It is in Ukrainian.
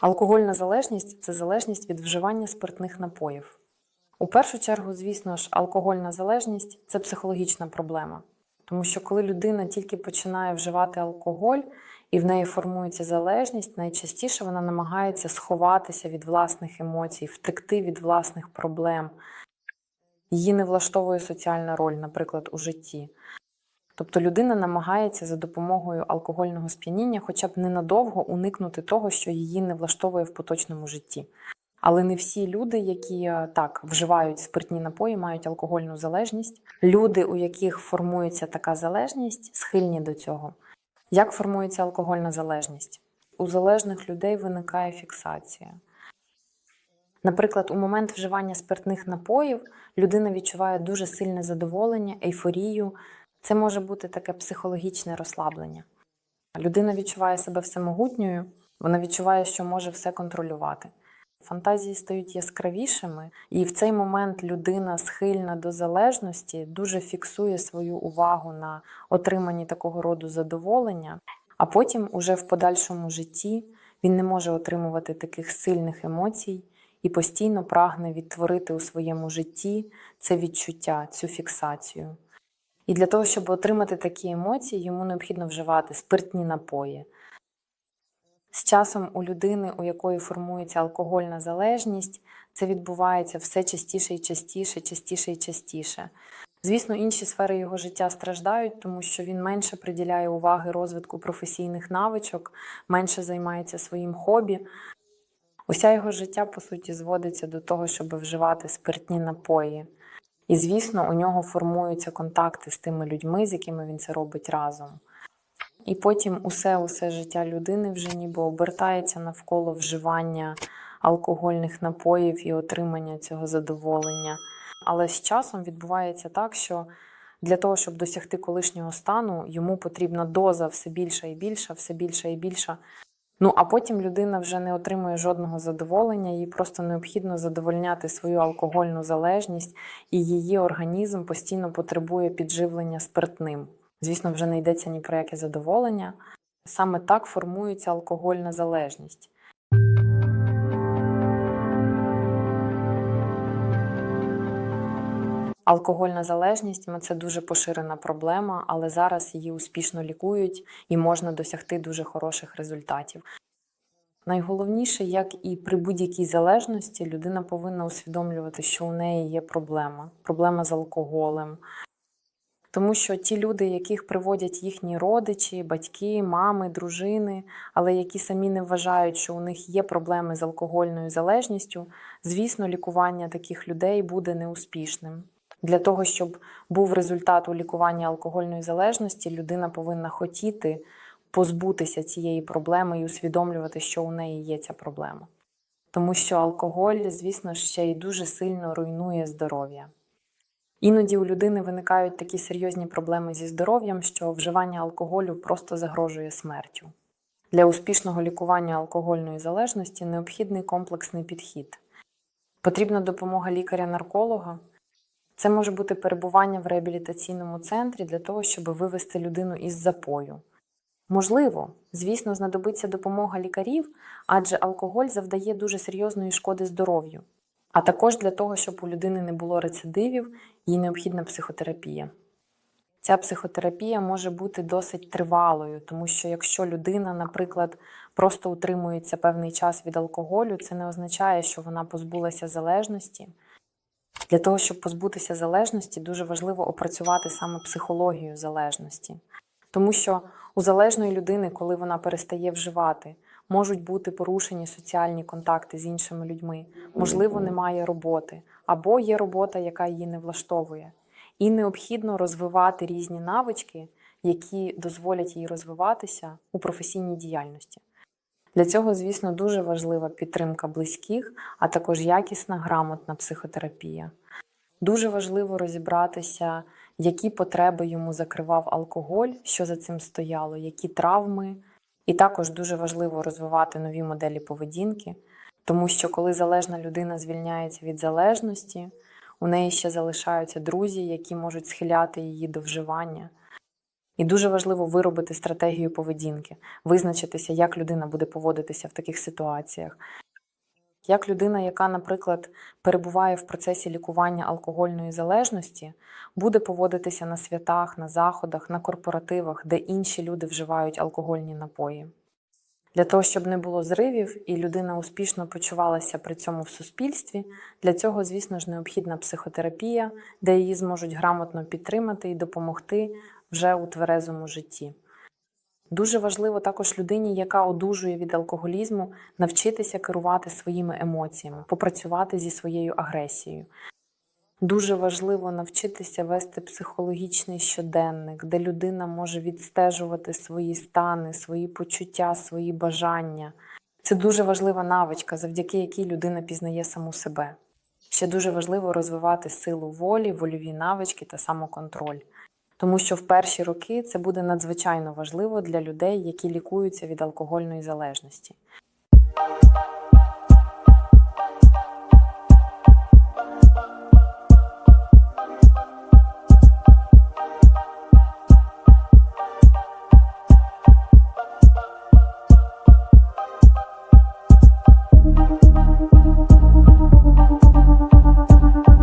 Алкогольна залежність це залежність від вживання спиртних напоїв. У першу чергу, звісно ж, алкогольна залежність це психологічна проблема. Тому що коли людина тільки починає вживати алкоголь і в неї формується залежність, найчастіше вона намагається сховатися від власних емоцій, втекти від власних проблем. Її не влаштовує соціальна роль, наприклад, у житті. Тобто людина намагається за допомогою алкогольного сп'яніння хоча б ненадовго уникнути того, що її не влаштовує в поточному житті. Але не всі люди, які е, так вживають спиртні напої, мають алкогольну залежність. Люди, у яких формується така залежність, схильні до цього. Як формується алкогольна залежність? У залежних людей виникає фіксація. Наприклад, у момент вживання спиртних напоїв людина відчуває дуже сильне задоволення, ейфорію. Це може бути таке психологічне розслаблення. Людина відчуває себе всемогутньою, вона відчуває, що може все контролювати. Фантазії стають яскравішими, і в цей момент людина схильна до залежності дуже фіксує свою увагу на отриманні такого роду задоволення, а потім, уже в подальшому житті, він не може отримувати таких сильних емоцій і постійно прагне відтворити у своєму житті це відчуття, цю фіксацію. І для того, щоб отримати такі емоції, йому необхідно вживати спиртні напої. З часом у людини, у якої формується алкогольна залежність, це відбувається все частіше і частіше, частіше і частіше. Звісно, інші сфери його життя страждають, тому що він менше приділяє уваги розвитку професійних навичок, менше займається своїм хобі. Уся його життя, по суті, зводиться до того, щоб вживати спиртні напої. І, звісно, у нього формуються контакти з тими людьми, з якими він це робить разом. І потім усе усе життя людини вже ніби обертається навколо вживання алкогольних напоїв і отримання цього задоволення. Але з часом відбувається так, що для того, щоб досягти колишнього стану, йому потрібна доза все більша і більша, все більша і більша. Ну а потім людина вже не отримує жодного задоволення, їй просто необхідно задовольняти свою алкогольну залежність, і її організм постійно потребує підживлення спиртним. Звісно, вже не йдеться ні про яке задоволення. Саме так формується алкогольна залежність. Алкогольна залежність це дуже поширена проблема, але зараз її успішно лікують і можна досягти дуже хороших результатів. Найголовніше, як і при будь-якій залежності, людина повинна усвідомлювати, що у неї є проблема, проблема з алкоголем. Тому що ті люди, яких приводять їхні родичі, батьки, мами, дружини, але які самі не вважають, що у них є проблеми з алкогольною залежністю, звісно, лікування таких людей буде неуспішним. Для того, щоб був результат у лікуванні алкогольної залежності, людина повинна хотіти позбутися цієї проблеми і усвідомлювати, що у неї є ця проблема. Тому що алкоголь, звісно, ще й дуже сильно руйнує здоров'я. Іноді у людини виникають такі серйозні проблеми зі здоров'ям, що вживання алкоголю просто загрожує смертю. Для успішного лікування алкогольної залежності необхідний комплексний підхід. Потрібна допомога лікаря-нарколога. Це може бути перебування в реабілітаційному центрі для того, щоб вивести людину із запою. Можливо, звісно, знадобиться допомога лікарів, адже алкоголь завдає дуже серйозної шкоди здоров'ю. А також для того, щоб у людини не було рецидивів, їй необхідна психотерапія. Ця психотерапія може бути досить тривалою, тому що якщо людина, наприклад, просто утримується певний час від алкоголю, це не означає, що вона позбулася залежності. Для того, щоб позбутися залежності, дуже важливо опрацювати саме психологію залежності. Тому що у залежної людини, коли вона перестає вживати, можуть бути порушені соціальні контакти з іншими людьми, можливо, немає роботи, або є робота, яка її не влаштовує. І необхідно розвивати різні навички, які дозволять їй розвиватися у професійній діяльності. Для цього, звісно, дуже важлива підтримка близьких, а також якісна грамотна психотерапія. Дуже важливо розібратися, які потреби йому закривав алкоголь, що за цим стояло, які травми. І також дуже важливо розвивати нові моделі поведінки, тому що коли залежна людина звільняється від залежності, у неї ще залишаються друзі, які можуть схиляти її до вживання. І дуже важливо виробити стратегію поведінки, визначитися, як людина буде поводитися в таких ситуаціях. Як людина, яка, наприклад, перебуває в процесі лікування алкогольної залежності, буде поводитися на святах, на заходах, на корпоративах, де інші люди вживають алкогольні напої. Для того, щоб не було зривів і людина успішно почувалася при цьому в суспільстві, для цього, звісно ж, необхідна психотерапія, де її зможуть грамотно підтримати і допомогти вже у тверезому житті. Дуже важливо також людині, яка одужує від алкоголізму, навчитися керувати своїми емоціями, попрацювати зі своєю агресією. Дуже важливо навчитися вести психологічний щоденник, де людина може відстежувати свої стани, свої почуття, свої бажання. Це дуже важлива навичка, завдяки якій людина пізнає саму себе. Ще дуже важливо розвивати силу волі, вольові навички та самоконтроль. Тому що в перші роки це буде надзвичайно важливо для людей, які лікуються від алкогольної залежності.